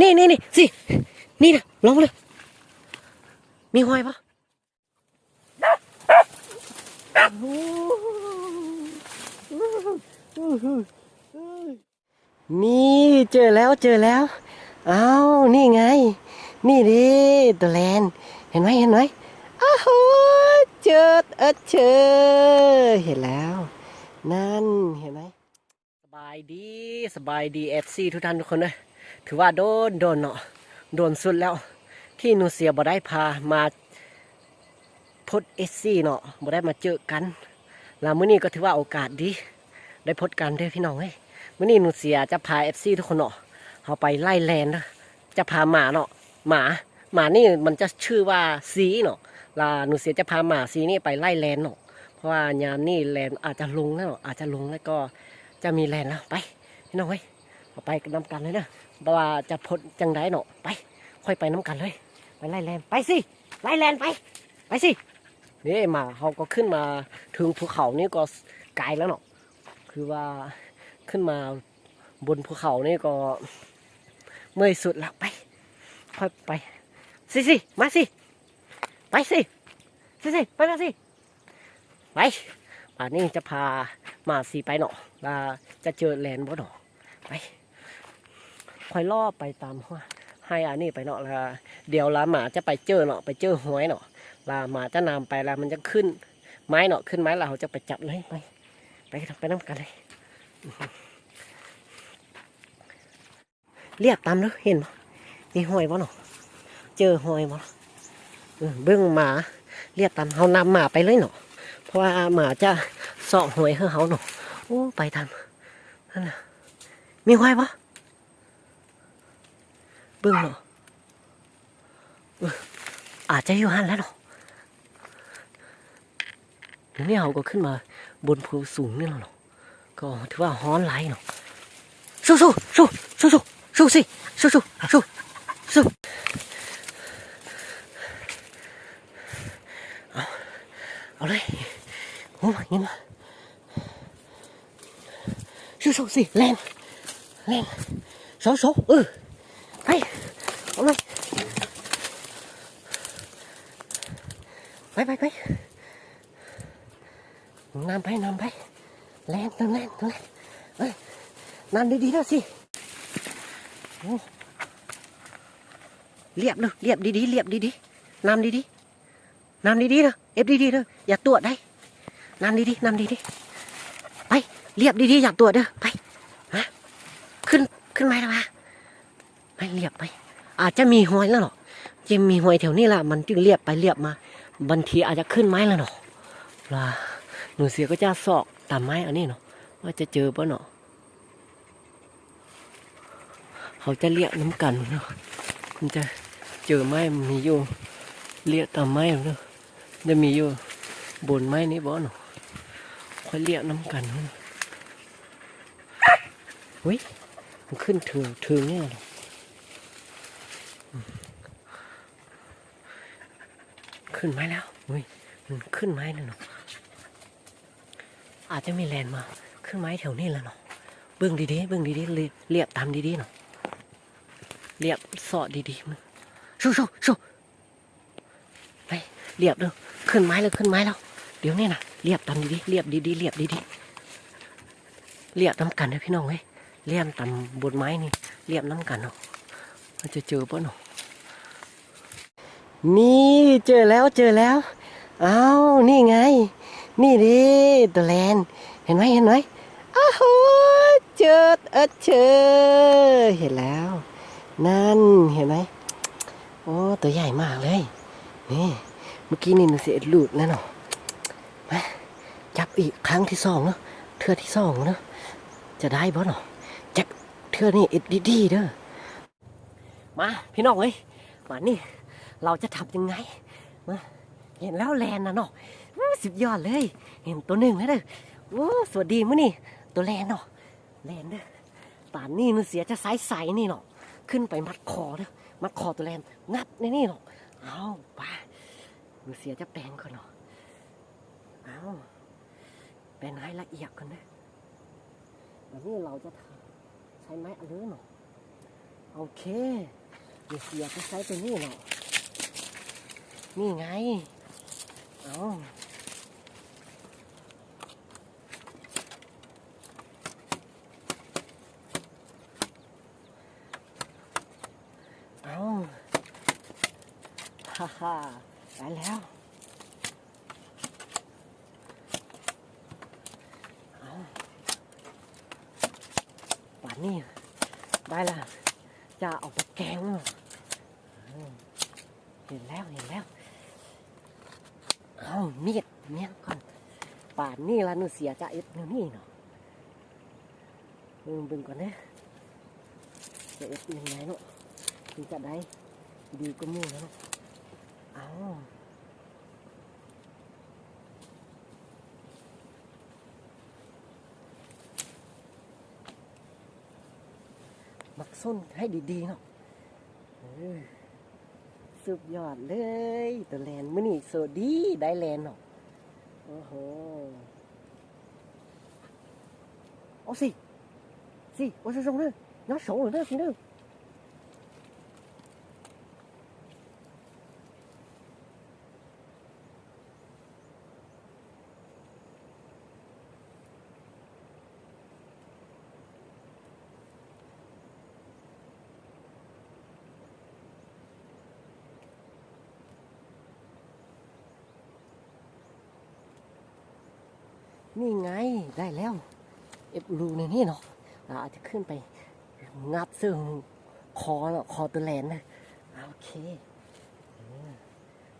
นี่นี่นี่สิ นี่นะลองมาเลย มีหอยปะนี่เจอแล้วเจอแล้วอ้าวนี่ไง นี่ดิตัวแลนเห็นไหมเห็นไหมอ้าวเจอเออเจอเห็นแล้ว นั่นเห็นไหมสบายดีสบายดีเอฟซีทุกท่านทุกคนเลย ถือว่าโดนโดนเนาะโดนสุดแล้ว ที่หนูเสียบ่ได้พามาพดเอฟซีเนาะบ่ได้มาเจอกันแล้วมื้อนี้ก็ถือว่าโอกาสดี ได้พดกันเด้อพี่น้องเฮ้ยมื้อนี้หนูเสียจะพาเอฟซีทุกคนเนาะเอาไปไล่แลนเด้อจะพาหมาเนาะหมาหมานี่มันจะชื่อว่าสีเนาะลาหนูเสียจะพาหมาสีนี่ไปไล่แลนเนาะเพราะว่ายามนี่แลนอาจจะลงแล้วอาจจะลงแล้วก็จะมีแลนแล้วไปพี่น้องเว้ยเอาไปนำกันเลยเพราะ ว่าจะพ้นจังไดเนาะไป ค่อยไปน้ำกันเลย ไปไล่แลนไปสิไล่แลนไป ไปสินี่มาเขาก็ขึ้นมาถึงภูเขานี่ก็ไกลแล้วเนาะคือว่าขึ้นมาบนภูเขานี่ก็เมื่อยสุดแล้วไป ค่อยไปสิสิมาสิไปสิสิสิไปมาสิไปป่านนี้จะพาหมาสีไปเนาะแล้วจะเจอแลนบ่เนาะไป คอยล่อไปตามหัวให้อันนี้ไปเนาะแล้วเดี๋ยวลาหมาจะไปเจอเนาะไปเจอหวยเนาะลาหมาจะนำไปแล้วมันจะขึ้น ไม้เนาะขึ้นไม้เราจะไปจับเลยไปไปไปน้ำกันเลยเรียกตามเนาะเห็นบ่มีหอยบ่เนาะเจอหอยบ่เบิ้องหมาเรียกตามเฮานำหมาไปเลยเนาะเพราะว่าหมาจะสาะหวยให้เขาหนูโอ้ไปทันนั่นน่ะมีควายปะ เบิ่งเนาะออาจจะอยู่หันแล้วเนาะเดี๋ยวนี้เราก็ขึ้นมาบนภูสูงนี่แล้วเนาะก็ถือว่าฮ้อนไหลเนาะสู้สู้สู้สู้สู้สู้สิสู้สู้สู้สู้เอาเอาเลยโอ้ยยังมาสู้สู้สิแรงแรงโซโซเออ ไปเอาเลยไปไปไปนำไปนำไปแรงแรงแรงแรงเอ้ยนั่นดีๆแล้วสิโอ้เรียบเลยเรียบดีๆเรียบดีๆนำดีๆนำดีๆเด้อเอฟดีๆเด้ออย่าตัวได้นำดีๆนำดีๆไปเรียบดีๆอย่าตรวเด้อไปฮะขึ้นขึ้นไหมล่ะวะ ไปเรียบไปอาจจะมีหอยแล้วหรอจะมีหอยแถวนี้ละมันจึงเรียบไปเรียบมาบางทีอาจจะขึ้นไม้แล้วเนาะล่ะหนูเสียก็จะสอกตามไม้อันนี้เนาะว่าจะเจอปะเนาะเขาจะเรียกน้ำกันเนาะมันจะเจอไม้มีอยู่เรียกตามไม้เนาะจะมีอยู่บนไม้นี้บ่เนาะค่อยเรียกน้ำกันเฮ้ยมันขึ้นถึงถึงเนี่ยเนาะ ขึ้นไม้แล้วเฮ้ยมันขึ้นไม้แล้วเนาะอาจจะมีแลนมา ขึ้นไม้แถวนี้แล้วเนาะเบื้องดีๆเบื้องดีๆเรียเรียบตามดีๆเนาะเรียบสอดดีๆมึงสู้สู้สู้ไปเรียบเด้อขึ้นไม้แล้วขึ้นไม้แล้ว เดี๋ยวนี้นะเรียบตามดีๆเรียบดีๆเรียบดีๆเรียบน้ำกันนะพี่น้องเว้ยเรียบตามบนไม้นี่เรียบน้ำกันเนาะมันจะเจอปะเนาะ นี่เจอแล้วเจอแล้วอ้าวนี่ไง นี่ดิตัวแลนเห็นไหมเห็นไหมอ้าวเจอเออเจอเห็นแล้ว นั่นเห็นไหมโอ้ตัวใหญ่มากเลยนี่เมื่อกี้นี่หนูเสียหลุดแล้วเนาะมาจับอีกครั้งที่สองเนาะเทือที่สองเนาะจะได้บ่เนาะจับเทือนี่อิดดีๆเด้อมาพี่น้องเอ้ยมานี่ เราจะทำยังไงเห็นแล้วแลนนะเนาะสุดยอดเลย เห็นตัวหนึ่งแล้วเด้อโอ้สวัสดีมื้อนี่ตัวแลนเนาะแลนเด้อป่านนี้มันเสียจะใสใสๆนี่เนาะขึ้นไปมัดคอเด้อมัดคอตัวแลนงัดในนี่เนาะเอาไปมันเสียจะแปลงก่อนเนาะเอาเป็นให้ละเอียดกันนะแบบนี้เราจะทำใช้ไม้อันเลือหน่อยเอาโอเคเดี๋ยวเสียบไปใช้ตัวนี้หน่อย นี่ไง เอาเอาฮ่าฮ่าได้แล้ว เอาป่านนี้ได้ละจะเอาไปแกงเห็นแล้ว เห็นแล้ว เอามีดเมียก่อนป่านนี้ละหนูเสียจะเอ็ดแนวนี่เนาะเบิ่งบิ่งก่อนนะจะเอ็ดยังไงเนาะถึงจะได้ดีก็มู่นะเอามักส้นให้ดีๆเนาะ สุดยอดเลยตัวแลนมินิโซดีได้แลนหรอกโอ้โหเอาสิสิโอ้ยสงเลยน้าสงเลยน้าสิเด้อ นี่ไงได้แล้วเอฟรูในนี่เนาะเราอาจจะขึ้นไปงับซึ่งคอเนาะคอตัวแลนนะโอเค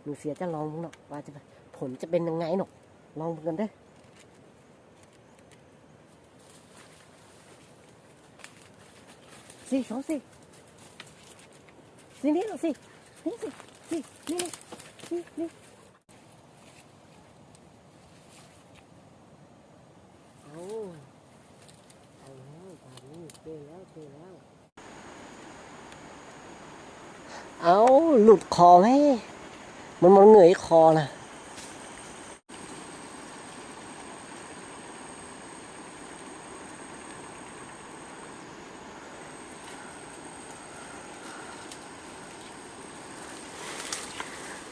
หนูเสียจะลองเนาะว่าจะผลจะเป็นยังไงเนาะลองกันเด้อสิสองสิสินี่เนาะสินี่สิสินี่นี่นี่ เอาเอาแล้วตอนนี้เจอแล้วเจอแล้ว เอาหลุดคอไหมมันมันเหนื่อยคอนะ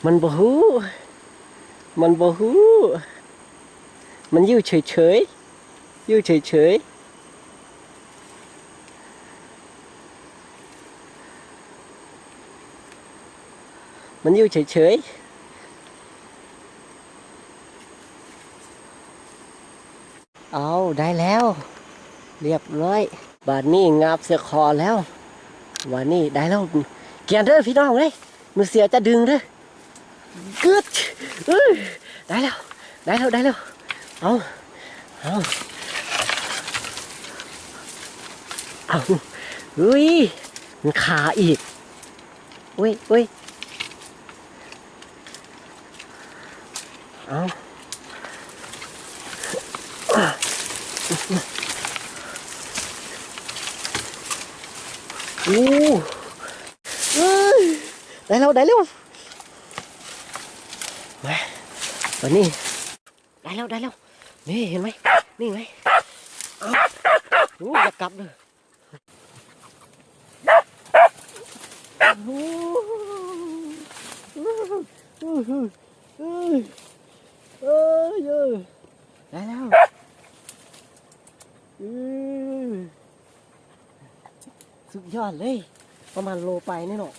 มันบ่ฮู้มันบ่ฮู้มันอยู่เฉยๆอยู่เฉยๆ มันอยู่เฉยๆ เอาได้แล้ว เรียบร้อย บาดนี้งับเสียคอแล้ววันนี้ได้แล้ว เกียนเด้อพี่น้องเลยมือเสียจะดึงเด้อกึดเอ้ยได้แล้ว ได้แล้ว ได้แล้ว เอาเอาเอาเฮ้ยมันขาอีกเว้ยเว้ยเอาโอ้เอ้ย ได้แล้วได้แล้วมาตอนนี้ได้แล้วได้แล้ว ได้แล้วอ้ยสุดยอดเลย ประมาณโลไปนี่เนาะ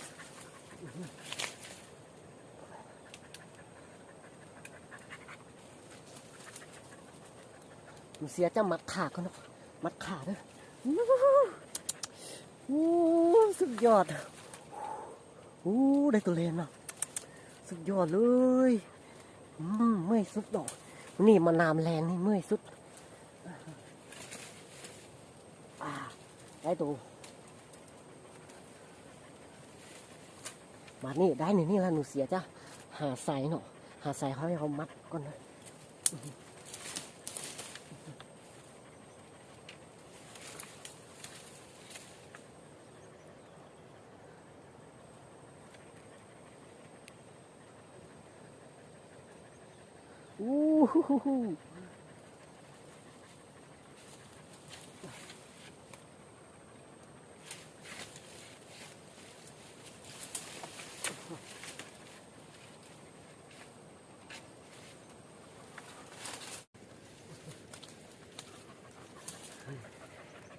มันเสียจะมัดขากันเนาะมัดขาเด้อโอ้สุดยอดโอ้ได้ตัวเลนอะสุดยอดเลย อืมเมื่อยสุดดอก นี่มานามแรงนี่เมื่อยสุดอาได้ตัวมานี่ได้หนึ่งนี่ละหนูเสียจ้ะหาใส่เนาะหาใส่เขาให้เขามัดก่อนนะอู้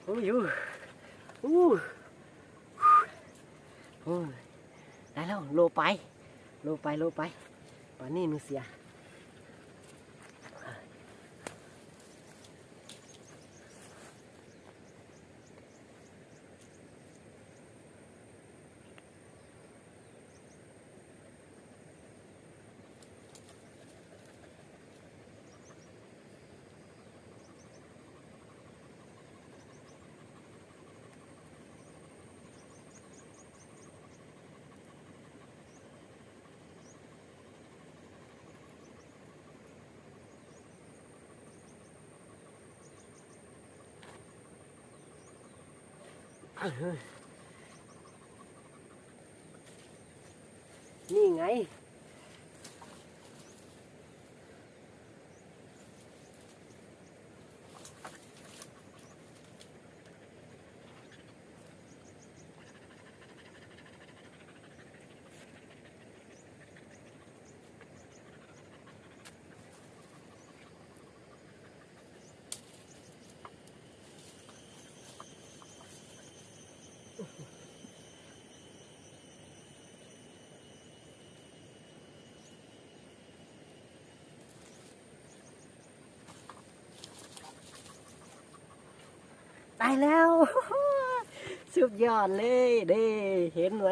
โอ้ยอู้โอ้ได้แล้วโลไป โลไป โลไปป่านนี้หนูเสีย นี่ไง ได้แล้ว สุดยอดเลยเด้เห็นไหม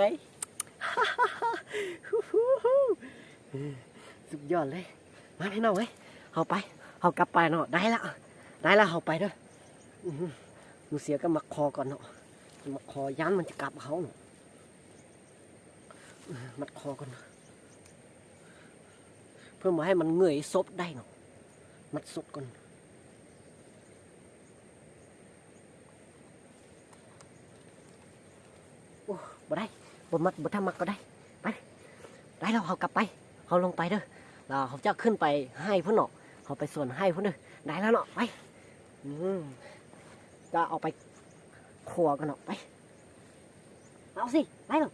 สุดยอดเลย มาพี่น้องเว้ยเอาไปเอากลับไปเนาะได้แล้วได้แล้วเอาไปเด้ออื้อหือหนูเสียก็มักคอก่อนเนาะมักคอยันมันจะกลับเขาเนาะมัดคอก่อนเนาะเพื่อมาให้มันเงยซบได้เนาะมัดซบก่อน โอ้ บ่ได้บ่มัดบ่ทำมักก็ได้ไปได้แล้วเขากลับไปเขาลงไปเด้อเราเขาจะขึ้นไปให้พุ่นเนาะเขาไปส่วนให้พุ่นเด้อได้แล้วเนาะไปอืมจะเอาไปครัวกันเนาะไปเอาสิไปเลย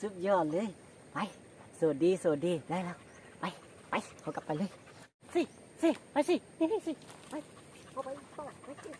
สุดยอดเลย ไปสวัสดีสวัสดีได้แล้ว ไป ไปเขากลับไปเลย สิสิไปสินี่สิไปเอาไปต่อไปสิ